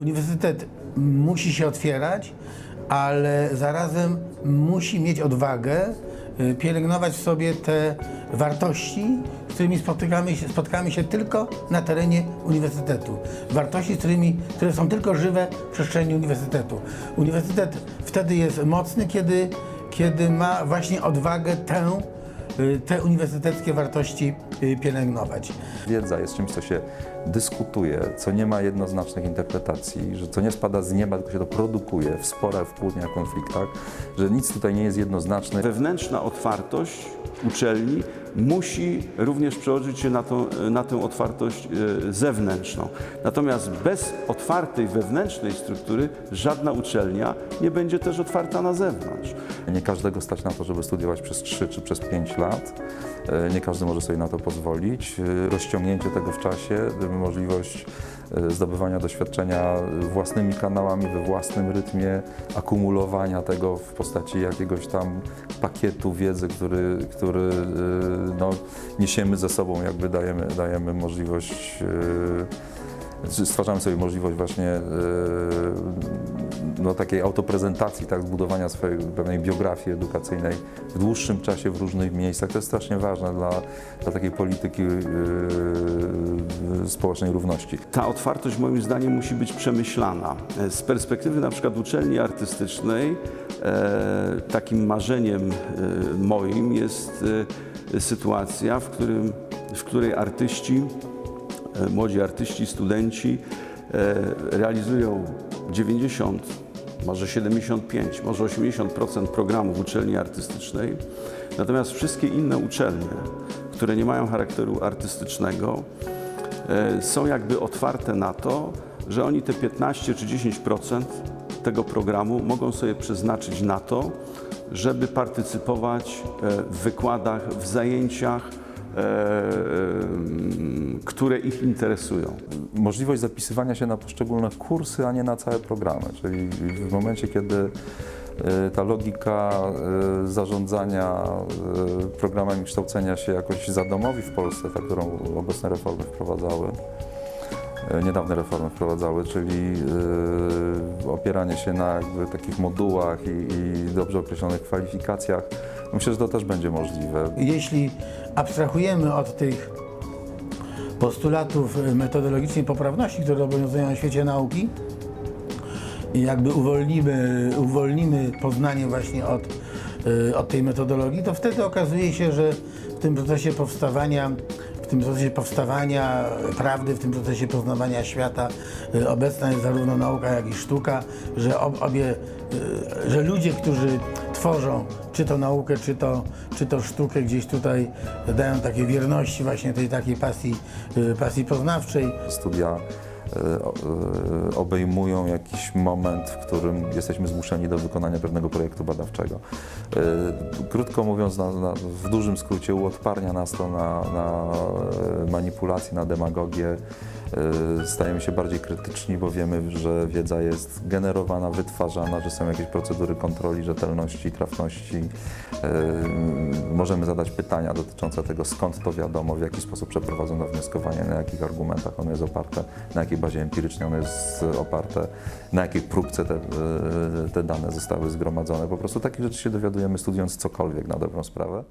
Uniwersytet musi się otwierać, ale zarazem musi mieć odwagę y, pielęgnować sobie te wartości, z którymi spotykamy się, spotkamy się tylko na terenie uniwersytetu. Wartości, z którymi, które są tylko żywe w przestrzeni uniwersytetu. Uniwersytet wtedy jest mocny, kiedy, kiedy ma właśnie odwagę tę, te uniwersyteckie wartości y, pielęgnować. Wiedza jest czymś, co się dyskutuje, co nie ma jednoznacznych interpretacji, że co nie spada z nieba, tylko się to produkuje w sporach, w kłótniach, konfliktach, że nic tutaj nie jest jednoznaczne. Wewnętrzna otwartość uczelni musi również przełożyć się na, tą, na tę otwartość e, zewnętrzną. Natomiast bez otwartej wewnętrznej struktury żadna uczelnia nie będzie też otwarta na zewnątrz. Nie każdego stać na to, żeby studiować przez 3 czy przez 5 lat. E, Nie każdy może sobie na to pozwolić. E, Rozciągnięcie tego w czasie, e, możliwość e, zdobywania doświadczenia własnymi kanałami, we własnym rytmie, akumulowania tego w postaci jakiegoś tam pakietu wiedzy, który, który e, no, niesiemy ze sobą, jakby dajemy, dajemy możliwość e, stwarzamy sobie możliwość właśnie e, no, takiej autoprezentacji, tak, zbudowania swojej pewnej biografii edukacyjnej w dłuższym czasie w różnych miejscach. To jest strasznie ważne dla, dla takiej polityki e, społecznej równości. Ta otwartość moim zdaniem musi być przemyślana. E, Z perspektywy na przykład uczelni artystycznej takim marzeniem moim jest sytuacja, w, którym, w której artyści, młodzi artyści, studenci e, realizują 90, może 75, może 80% programu w uczelni artystycznej, natomiast wszystkie inne uczelnie, które nie mają charakteru artystycznego, e, są jakby otwarte na to, że oni te 15 czy 10% tego programu mogą sobie przeznaczyć na to, żeby partycypować e, w wykładach, w zajęciach, e, które ich interesują. Możliwość zapisywania się na poszczególne kursy, a nie na całe programy. Czyli w momencie, kiedy e, ta logika e, zarządzania e, programami kształcenia się jakoś zadomowi w Polsce, ta, którą obecne reformy wprowadzały, e, niedawne reformy wprowadzały, czyli e, opieranie się na jakby takich modułach i, i dobrze określonych kwalifikacjach, myślę, że to też będzie możliwe. Jeśli abstrahujemy od tych postulatów metodologicznej poprawności, które obowiązują na świecie nauki i jakby uwolnimy, uwolnimy poznanie właśnie od, od tej metodologii, to wtedy okazuje się, że w tym procesie powstawania tym procesie powstawania prawdy, w tym procesie poznawania świata y, obecna jest zarówno nauka, jak i sztuka, że ob, obie, y, że ludzie, którzy tworzą czy to naukę, czy to, czy to sztukę, gdzieś tutaj dają takie wierności właśnie tej takiej pasji, y, pasji poznawczej. studia obejmują jakiś moment, w którym jesteśmy zmuszeni do wykonania pewnego projektu badawczego. E, Krótko mówiąc, na, na, w dużym skrócie uodparnia nas to na, na e, manipulację, na demagogię. E, Stajemy się bardziej krytyczni, bo wiemy, że wiedza jest generowana, wytwarzana, że są jakieś procedury kontroli rzetelności, trafności. E, Możemy zadać pytania dotyczące tego, skąd to wiadomo, w jaki sposób przeprowadzono wnioskowanie, na jakich argumentach ono jest oparte, na jakiej bazie empirycznej ono jest oparte, na jakiej próbce te, e, te dane zostały zgromadzone. Po prostu takich rzeczy się dowiadujemy studiując cokolwiek na dobrą sprawę.